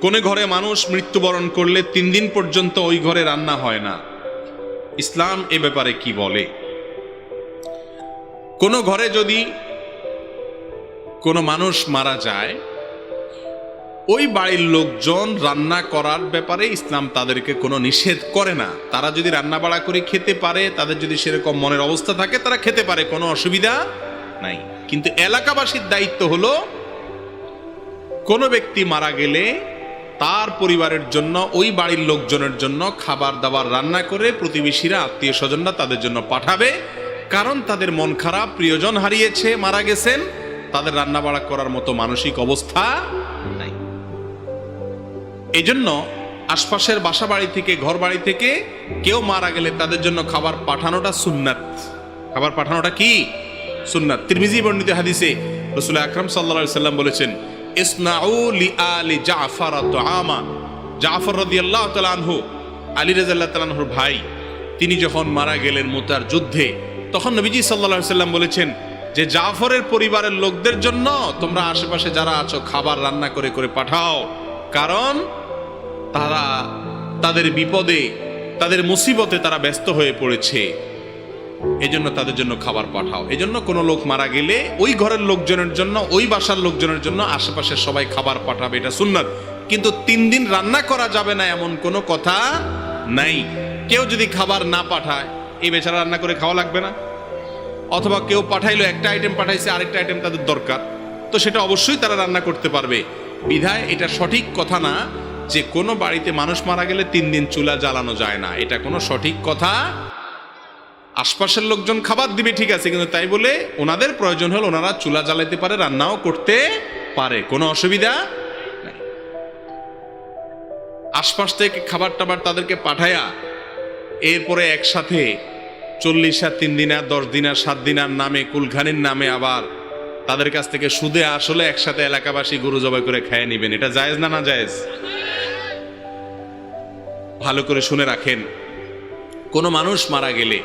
কোনো ঘরে মানুষ মৃত্যুবরণ করলে তিন দিন পর্যন্ত ওই ঘরে রান্না হয় না। ইসলাম এ ব্যাপারে কি বলে? কোনো ঘরে যদি কোনো মানুষ মারা যায়, ওই বাড়ির লোকজন রান্না করার ব্যাপারে ইসলাম তাদেরকে কোনো নিষেধ করে না। তারা যদি রান্না বাড়া করে খেতে পারে, তাদের যদি সেরকম মনের অবস্থা থাকে, তারা খেতে পারে, কোনো অসুবিধা নাই। কিন্তু এলাকাবাসীর দায়িত্ব হলো, কোনো ব্যক্তি মারা গেলে তার পরিবারের জন্য, ওই বাড়ির লোকজনের জন্য খাবার দাবার রান্না করে প্রতিবেশীরা আত্মীয় স্বজনরা তাদের জন্য পাঠাবে। কারণ তাদের মন খারাপ, প্রিয়জন হারিয়েছে, মারা গেছেন। তাদের রান্না বাড়া করার মতো মানসিক অবস্থা নাই। এই জন্য আশপাশের বাসা বাড়ি থেকে ঘর বাড়ি থেকে কেউ মারা গেলে তাদের জন্য খাবার পাঠানোটা সুন্নাত। খাবার পাঠানোটা কি? সুন্নাত। তিরমিজি বর্ণিত হাদিসে রসুল আকরাম সাল্লা সাল্লাম বলেছেন ইসনাউ লি আলি জাফর আমা জাফর রাদিয়াল্লাহু তাআলা আনহু, আলী রাদিয়াল্লাহু তাআলা ভাই, তিনি যখন মারা গেলেন মুতার যুদ্ধে, তখন নবীজি সাল্লাল্লাহু সাল্লাম বলেছেন যে জাফরের পরিবারের লোকদের জন্য তোমরা আশেপাশে যারা আছো খাবার রান্না করে করে পাঠাও। কারণ তারা তাদের বিপদে, তাদের মুসিবতে তারা ব্যস্ত হয়ে পড়েছে। এজন্য তাদের জন্য খাবার পাঠাও। এজন্য কোনো লোক মারা গেলে ওই ঘরের লোকজনের জন্য, ওই বাসার লোকজনের জন্য আশেপাশের সবাই খাবার পাঠাবে, এটা সুন্নাত। কিন্তু তিন দিন রান্না করা যাবে না এমন কোনো কথা নাই। কেউ যদি খাবার না পাঠায়, এই বেচারা রান্না করে খাওয়া লাগবে না। অথবা কেউ পাঠাইলো, একটা আইটেম পাঠাইছে, আরেকটা আইটেম তাদের দরকার। তো সেটা অবশ্যই তারা রান্না করতে পারবে। বিধায় এটা সঠিক কথা না যে কোনো বাড়িতে মানুষ মারা গেলে তিন দিন চুলা জ্বালানো যায় না। এটা কোনো সঠিক কথা আশপাশের লোকজন খাবার দিবে, ঠিক আছে, কিন্তু তাই বলে ওনাদের প্রয়োজন হলে ওনারা চুলা জ্বালাইতে পারে, রান্নাও করতে পারে, কোনো অসুবিধা আশপাশ থেকে খাবার টাবার তাদেরকে পাঠায়া, এরপরে একসাথে চল্লিশ আর তিন দিন আর দশ দিন আর সাত দিন আর নামে, কুলখানির নামে আবার তাদের কাছ থেকে সুদে আসলে একসাথে এলাকাবাসী গরু জবাই করে খেয়ে নেবেন। এটা জায়েজ না না জায়েজ? ভালো করে শুনে রাখেন। কোনো মানুষ মারা গেলে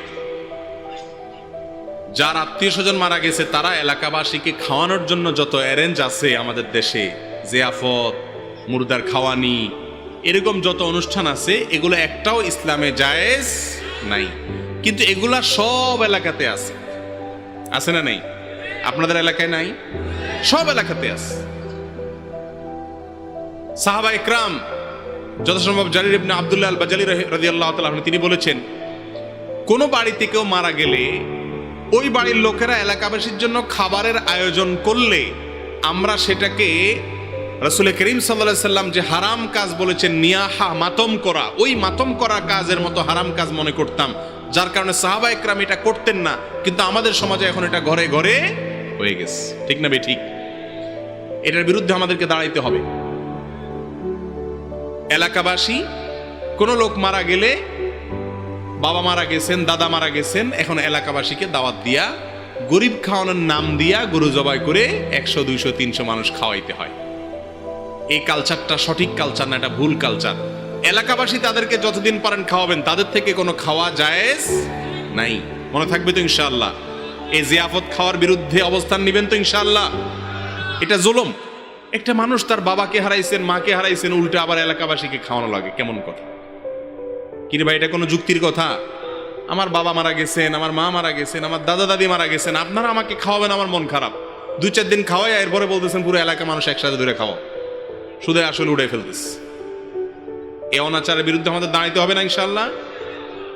যার আত্মীয় স্বজন মারা গেছে, তারা এলাকাবাসীকে খাওয়ানোর জন্য যত অ্যারেঞ্জ আছে আমাদের দেশে, জিয়াফত, মুর্দার খাওয়ানি, এরকম যত অনুষ্ঠান আছে, এগুলো একটাও ইসলামে জায়েজ নাই। কিন্তু এগুলা সব এলাকাতে আছে। আছে না নেই? আপনাদের এলাকায় নাই? সব এলাকাতে আছে। সাহাবা ইকরাম যথাসম্ভব জারির ইবনে আব্দুল্লাহ আল বাজালি তাআলা আনহু, তিনি বলেছেন, কোনো বাড়িতে কেউ মারা গেলে ওই বাড়ির লোকেরা এলাকাবাসীর জন্য খাবারের আয়োজন করলে আমরা সেটাকে রসুল করিম সাল্লাহ সাল্লাম যে হারাম কাজ বলেছেন, নিয়াহা, মাতম করা, ওই মাতম করা কাজের মতো হারাম কাজ মনে করতাম। যার কারণে সাহাবা একরাম এটা করতেন না, কিন্তু আমাদের সমাজে এখন এটা ঘরে ঘরে হয়ে গেছে। ঠিক না বে ঠিক? এটার বিরুদ্ধে আমাদেরকে দাঁড়াইতে হবে। এলাকাবাসী, কোনো লোক মারা গেলে বাবা মারা গেছেন, দাদা মারা গেছেন, এখন এলাকাবাসীকে দাওয়াত দিয়া, গরিব খাওয়ানোর নাম দিয়া গরু জবাই করে একশো, দুইশো, তিনশো মানুষ খাওয়াইতে হয়। এই কালচারটা সঠিক কালচার না, এটা ভুল কালচার এলাকাবাসী তাদেরকে যতদিন পারেন খাওয়াবেন, তাদের থেকে কোনো খাওয়া জায়েজ নাই। মনে থাকবে তো ইনশাআল্লাহ। এই জিয়াফত খাওয়ার বিরুদ্ধে অবস্থান নিবেন তো ইনশাআল্লাহ। এটা জুলুম। একটা মানুষ তার বাবাকে হারাইছেন, মাকে হারাইছেন, উল্টে আবার এলাকাবাসীকে খাওয়ানো লাগে, কেমন কথা। কিরে ভাই, এটা কোনো যুক্তির কথা? আমার বাবা মারা গেছেন, আমার মা মারা গেছেন, আমার দাদা দাদি মারা গেছেন, আপনারা আমাকে খাওয়াবেন, আমার মন খারাপ। দু চার দিন খাওয়াই, এরপরে বলতেছেন পুরো এলাকা মানুষ একসাথে ধরে খাওয়া। শুধু আসলে উড়ে ফেলতেছে। এ অনাচারের বিরুদ্ধে আমাদের দাঁড়াইতে হবে না ইনশাল্লাহ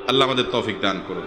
আল্লাহ আমাদের তৌফিক দান করুন।